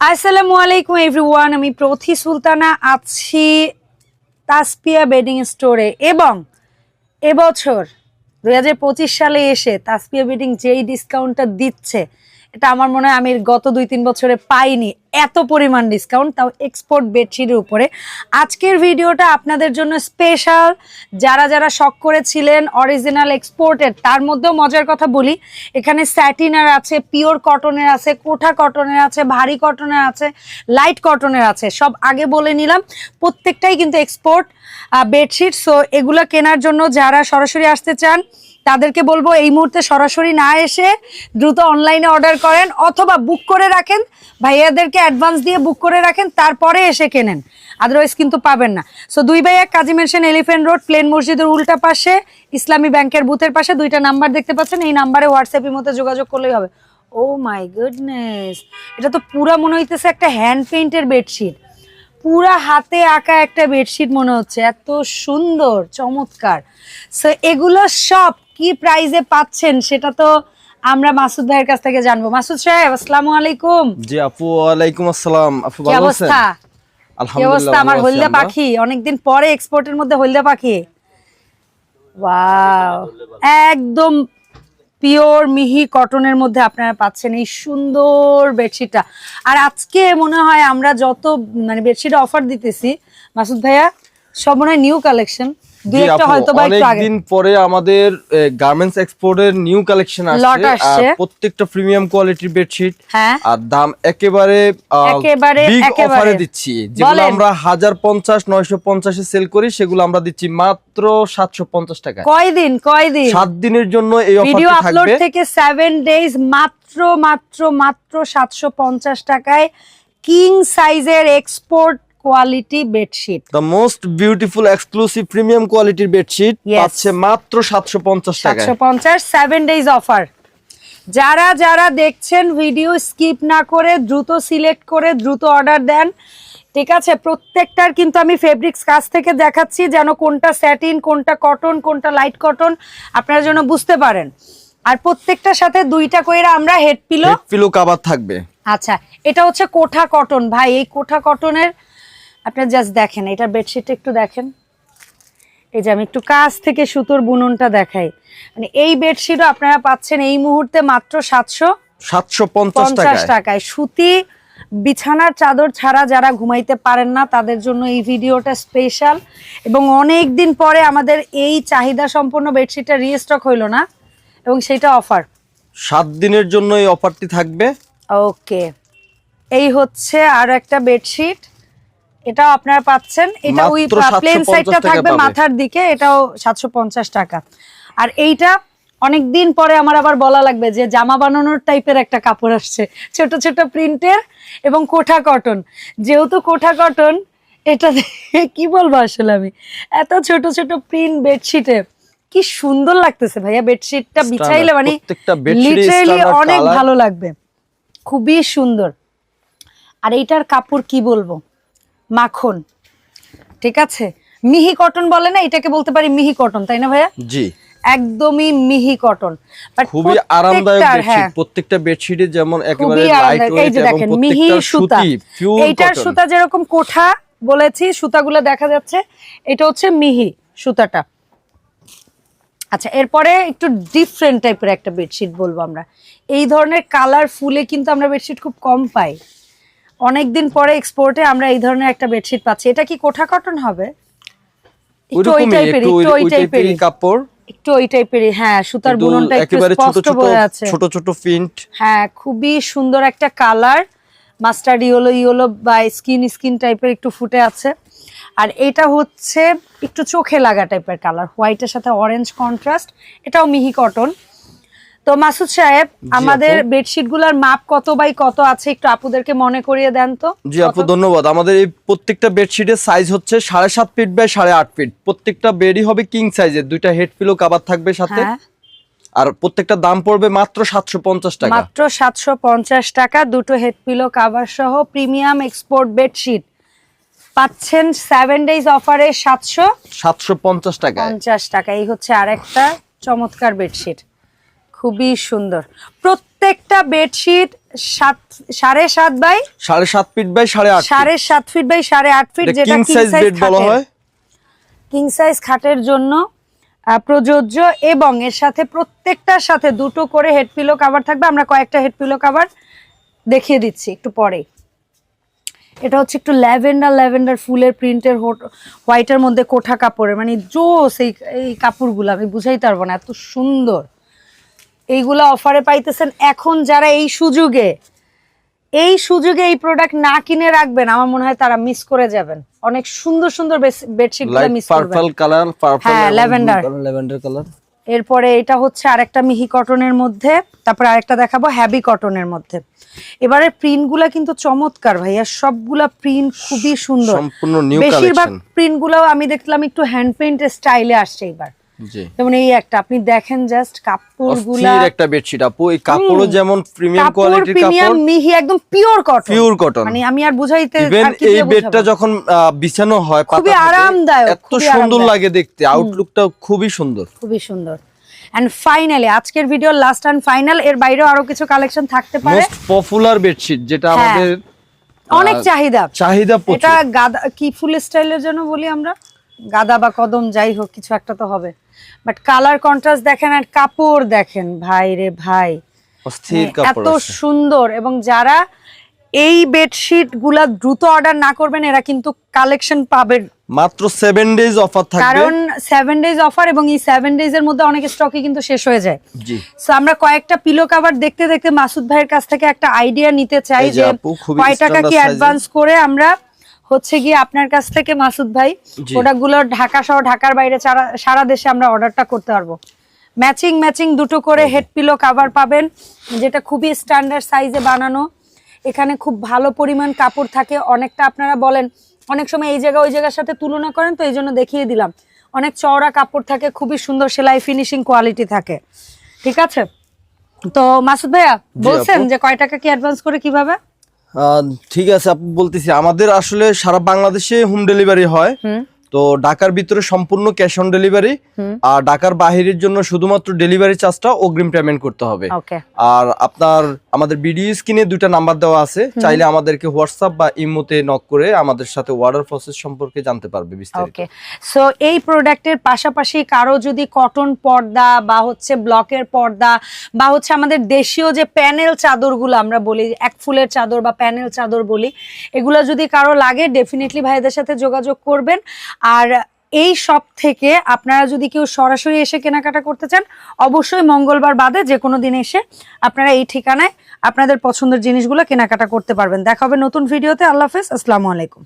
আসসালামু আলাইকুম এভরিওয়ান, আমি প্রথি সুলতানা, আছি তাসপিয়া বেডিং স্টোরে এবং এবছর দু হাজার পঁচিশ সালে এসে তাসপিয়া বেডিং যেই ডিসকাউন্টটা দিচ্ছে এটা আমার মনে হয় আমি গত দুই, তিন বছরে পাইনি এত পরিমাণ ডিসকাউন্ট তাও এক্সপোর্ট বেডশিটের উপরে। আজকের ভিডিওটা আপনাদের জন্য স্পেশাল যারা যারা শখ করেছিলেন অরিজিনাল এক্সপোর্টের তার মধ্যেও মজার কথা বলি, এখানে স্যাটিনার আছে পিওর কটনের আছে, কোঠা কটনের আছে, ভারী কটনের আছে লাইট কটনের আছে, সব আগে বলে নিলাম, প্রত্যেকটাই কিন্তু এক্সপোর্ট বেডশিট সো এগুলো কেনার জন্য যারা সরাসরি আসতে চান তাদেরকে বলব এই মুহূর্তে সরাসরি না এসে দ্রুত অনলাইনে অর্ডার করেন অথবা বুক করে রাখেন। ভাইয়াদেরকে অ্যাডভান্স দিয়ে বুক করে রাখেন, তারপরে এসে কেনেন। আদারওয়াইজ কিন্তু পাবেন না। সো দুই ভাইয়া কাজী মেনশন এলিফেন্ট রোড প্লেন মসজিদের উল্টা পাশে, ইসলামী ব্যাংকের বুথের পাশে, দুইটা নাম্বার দেখতে পাচ্ছেন। এই নাম্বারে হোয়াটসঅ্যাপের মধ্যে যোগাযোগ করলেই হবে। ও মাই গুডনেস এটা তো পুরা মনে হইতেছে একটা হ্যান্ড পেইন্টের বেডশিট পুরা হাতে আঁকা একটা বেডশিট মনে হচ্ছে। এত সুন্দর, চমৎকার। সো এগুলো সব কি প্রাইজে পাচ্ছেন সেটা তো আমরা মাসুদ ভাইয়ের কাছ থেকে জানব। মাসুদ সাহেব আসসালামু আলাইকুম। জি আপু ওয়ালাইকুম আসসালাম। আপু ভালো আছেন? অবস্থা আলহামদুলিল্লাহ অবস্থা? আমার হলদে। পাখি অনেকদিন পরে এক্সপোর্টের মধ্যে হলদে পাখি। ওয়াও একদম পিওর মিহি কটনের মধ্যে আপনারা পাচ্ছেন এই সুন্দর বেডশিটটা আর আজকে মনে হয় আমরা যত মানে বেডশিট অফার দিতেছি মাসুদ ভাইয়া সব মনে হয় নিউ কালেকশন অনেকদিন পরে আমাদের গার্মেন্টস এক্সপোর্টের নিউ কালেকশন আসছে। প্রত্যেকটা প্রিমিয়াম কোয়ালিটির বেডশিট হ্যাঁ। আর দাম একেবারে একেবারে, বিগ অফারে দিচ্ছি যেগুলো আমরা হাজার পঞ্চাশ নয়শো পঞ্চাশে সেল করি সেগুলো আমরা দিচ্ছি মাত্র সাতশো পঞ্চাশ টাকা কয়দিন কয়দিন? সাত দিনের জন্য এই ভিডিও আপলোড থেকে সেভেন ডেজ মাত্র মাত্র মাত্র সাতশো পঞ্চাশ টাকায় কিং সাইজের export quality bedsheet the most beautiful exclusive premium কোয়ালিটির বেডশিট. পাচ্ছে মাত্র সাতশো পঞ্চাশ টাকা সাতশো পঞ্চাশ সেভেন ডেজ অফার যারা যারা দেখছেন ভিডিও স্কিপ না করে দ্রুত সিলেক্ট করে দ্রুত অর্ডার দেন ঠিক আছে? প্রত্যেকটার কিন্তু আমি ফেব্রিক্স কাছ থেকে দেখাচ্ছি যেন কোনটা স্যাটিন কোনটা কটন কোনটা লাইট কটন আপনারা যেন বুঝতে পারেন। আর প্রত্যেকটার সাথে দুইটা করে আমরা হেড পিলো পিলো কাবার থাকবে। আচ্ছা এটা হচ্ছে কোঠা কটন ভাই এই কোঠা কটনের আপনার জাস্ট দেখেন এটা বেডশিটটা একটু দেখেন। এই যে আমি একটু কাছ থেকে সুতোর বুননটা দেখাই। মানে এই বেডশিটও আপনারা পাচ্ছেন এই মুহূর্তে মাত্র সাতশো সাতশো পঞ্চাশ টাকায়। সুতি বিছানার চাদর ছাড়া যারা ঘুমাইতে পারেন না তাদের জন্য এই ভিডিওটা স্পেশাল এবং অনেক দিন পরে আমাদের এই চাহিদা সম্পন্ন বেডশিটটা রিস্টক হইল না এবং সেটা অফার সাত দিনের জন্য এই অফারটি থাকবে। ওকে এই হচ্ছে আর একটা বেডশিট এটাও আপনারা পাচ্ছেন। এটা ওই প্লেন সাইডটা থাকবে মাথার দিকে এটাও সাতশো পঞ্চাশ টাকা। আর এইটা অনেক দিন পরে আমার আবার বলা লাগবে যে জামা বানানোর টাইপের একটা কাপড় আসছে। ছোট ছোট প্রিন্টের এবং কোঠা কটন যেহেতু কোঠা কটন এটা কি বলব আসলে আমি? এত ছোট ছোট প্রিন্ট বেডশিটে কি সুন্দর লাগতেছে ভাইয়া বেডশিটটা বিছাইলে মানে লিটারেলি অনেক ভালো লাগবে। খুবই সুন্দর। আর এইটার কাপড় কি বলব? মাখন। ঠিক আছে? মিহি কটন বলে না? এটাকে বলতে পারি মিহি কটন তাই না ভাইয়া? জি। একদমই মিহি কটন। খুবই আরামদায়ক বেডশিট হ্যাঁ, প্রত্যেকটা বেডশিটে যেমন একেবারে লাইট ওয়েট এবং মিহি সুতা। এইটার সুতা যেরকম কোঠা বলেছি সুতাগুলো দেখা যাচ্ছে। এটা হচ্ছে মিহি সুতাটা। আচ্ছা এরপরে একটু ডিফারেন্ট টাইপের একটা বেডশিট বলব আমরা। এই ধরনের কালার ফুলে কিন্তু আমরা বেডশিট খুব কম পাই। অনেকদিন পরে এক্সপোর্টে আমরা এই ধরনের একটা বেডশিট পাচ্ছি। এটা কি কোঠা কটন হবে? একটু ওই টাইপের একটু ওই- টাইপের টাইপেরই কাপড়। একটু ওই টাইপেরই হ্যাঁ সুতার বুননটা একটু স্পষ্ট বোঝা যাচ্ছে ছোট ছোট প্রিন্ট হ্যাঁ খুবই সুন্দর একটা কালার মাস্টার্ড ইয়েলো ইয়েলো বা স্কিন স্কিন টাইপের একটু ফুটে আছে। আর এটা হচ্ছে একটু চোখে লাগা টাইপের কালার হোয়াইটের সাথে অরেঞ্জ কন্ট্রাস্ট এটাও মিহি কটন তো মাসুদ সাহেব আমাদের বেডশিটগুলার মাপ কত বাই কত আছে একটু আপুদেরকে মনে করিয়ে দেন তো? জি আপু ধন্যবাদ। আমাদের এই প্রত্যেকটা বেডশিটের সাইজ হচ্ছে সাড়ে সাত ফিট বাই সাড়ে আট ফিট প্রত্যেকটা বেডই হবে কিং সাইজের দুইটা হেড পিলো কাবার থাকবে সাথে। হ্যাঁ। আর প্রত্যেকটা দাম পড়বে মাত্র সাতশো পঞ্চাশ টাকা। মাত্র সাতশো পঞ্চাশ টাকা দুটো হেড পিলো কাভার সহ প্রিমিয়াম এক্সপোর্ট বেডশিট পাচ্ছেন সেভেন ডেজ অফারে সাতশো সাতশো পঞ্চাশ টাকা পঞ্চাশ টাকা। এই হচ্ছে আরেকটা চমৎকার বেডশিট খুবই সুন্দর। প্রত্যেকটা বেডশিট সাত সাড়ে সাত বাই? সাড়ে সাত ফিট বাই সাড়ে আট সাড়ে সাত ফিট বাই সাড়ে আট ফিট যেটা কিং সাইজ বেড বলা হয়। কিং সাইজ খাটের জন্য প্রযোজ্য এবং এর সাথে প্রত্যেকটার সাথে দুটো করে হেড পিলো কাভার থাকবে। আমরা কয়েকটা হেড পিলো কাভার দেখিয়ে দিচ্ছি একটু পরে এটা হচ্ছে একটু ল্যাভেন্ডার ল্যাভেন্ডার ফুলের প্রিন্টের হোয়াইটের মধ্যে কোঠা কাপড়ের মানে জোস এই এই কাপড়গুলো আমি বুঝাইতে পারব না এত সুন্দর। এইগুলো অফারে পাইতেছেন। এখন যারা এই সুযোগে এই সুযোগে এই প্রোডাক্ট না কিনে রাখবেন আমার মনে হয় তারা মিস করে যাবেন। অনেক সুন্দর সুন্দর বেডশিটগুলো মিস করবেন। পার্পল কালার পার্পল হ্যাঁ, lavender। ল্যাভেন্ডার কালার এরপরে এটা হচ্ছে আরেকটা মিহি কটনের মধ্যে তারপরে আরেকটা দেখাবো হ্যাভি কটনের মধ্যে। এবারে প্রিন্টগুলা কিন্তু চমৎকার ভাইয়া সবগুলা প্রিন্ট খুবই সুন্দর। বেশিরভাগ কালেকশন প্রিন্ট গুলাও আমি দেখলাম একটু হ্যান্ড পেইন্ট স্টাইলে আসছে এবার যেমন এই একটা আপনি দেখেন জাস্ট কাপড়গুলা একটা বেডশিট আপু এই কাপড়ও যেমন প্রিমিয়াম কাপড় প্রিমিয়াম মিহি একদম পিওর কটন পিওর কটন মানে আমি আর বুঝাইতে আর কি এই বেডটা যখন বিছানো হয় খুবই আরামদায়ক, এত সুন্দর লাগে দেখতে। আউটলুকটা খুবই সুন্দর। খুবই সুন্দর। এন্ড ফাইনালি আজকের ভিডিও লাস্ট এন্ড ফাইনাল এর বাইরেও আরও কিছু কালেকশন থাকতে পারে। মোস্ট পপুলার বেডশিট যেটা হ্যাঁ। আমাদের অনেক চাহিদা। চাহিদা এটা গাদা কি ফুল স্টাইলের জন্য বলি আমরা? গাদা বা কদম যাই হোক কিছু একটা তো হবে। বাট কালার কন্ট্রাস্ট দেখেন আর কাপড় দেখেন। ভাই রে ভাই। কাপড় এত সুন্দর এবং যারা এই বেডশিটগুলা দ্রুত অর্ডার না করবেন এরা কিন্তু কালেকশন পাবেন মাত্র সেভেন ডেজ অফার থাকবে। কারণ সেভেন ডেজ অফার এবং এই সেভেন ডেজ এর মধ্যে অনেক স্টকই কিন্তু শেষ হয়ে যায়। জি। সো আমরা কয়েকটা পিলো কভার দেখতে দেখতে মাসুদ ভাইয়ের কাছ থেকে একটা আইডিয়া নিতে চাই যে কয় টাকা কি অ্যাডভান্স করে আমরা হচ্ছে গিয়ে আপনার কাছ থেকে মাসুদ ভাই জি। প্রোডাক্টগুলো ঢাকা সহ ঢাকার বাইরে সারা- দেশে আমরা অর্ডারটা করতে পারব। ম্যাচিং ম্যাচিং দুটো করে হেড পিলো কভার পাবেন যেটা খুবই স্ট্যান্ডার্ড সাইজে বানানো। এখানে খুব ভালো পরিমাণ কাপড় থাকে অনেকটা আপনারা বলেন অনেক সময় এই জায়গা ওই জায়গার সাথে তুলনা করেন তো এই জন্য দেখিয়ে দিলাম। অনেক চওড়া কাপড় থাকে খুবই সুন্দর সেলাই ফিনিশিং কোয়ালিটি থাকে। ঠিক আছে? তো মাসুদ ভাইয়া বলছেন যে কয় টাকা কি অ্যাডভান্স করে কীভাবে? ঠিক আছে আপু বলতেছি আমাদের আসলে সারা বাংলাদেশে হোম ডেলিভারি হয়। তো ঢাকার ভিতরে সম্পূর্ণ ক্যাশ অন ডেলিভারি আর ঢাকার বাহিরের জন্য শুধুমাত্র ডেলিভারি চার্জটা অগ্রিম পেমেন্ট করতে হবে। আর আপনার আমাদের ভিডিও স্ক্রিনে দুইটা নাম্বার দেওয়া আছে। চাইলে আমাদেরকে হোয়াটসঅ্যাপ বা ইমোতে নক করে আমাদের সাথে অর্ডার প্রসেস সম্পর্কে জানতে পারবে বিস্তারিত। ওকে সো এই প্রোডাক্টের পাশাপাশি কারও যদি কটন পর্দা বা হচ্ছে ব্লকের পর্দা বা হচ্ছে আমাদের দেশীয় যে প্যানেল চাদরগুলো আমরা বলি এক ফুলের চাদর বা প্যানেল চাদর বলি এগুলো যদি কারও লাগে ডেফিনেটলি ভাইদের সাথে যোগাযোগ করবেন। আর এই সব থেকে আপনারা যদি কেউ সরাসরি এসে কেনাকাটা করতে চান, অবশ্যই মঙ্গলবার বাদে যে কোনো দিন এসে আপনারা এই ঠিকানায় আপনাদের পছন্দের জিনিসগুলো কেনাকাটা করতে পারবেন। দেখা হবে নতুন ভিডিওতে। আল্লাহ হাফেজ। আসসালামু আলাইকুম।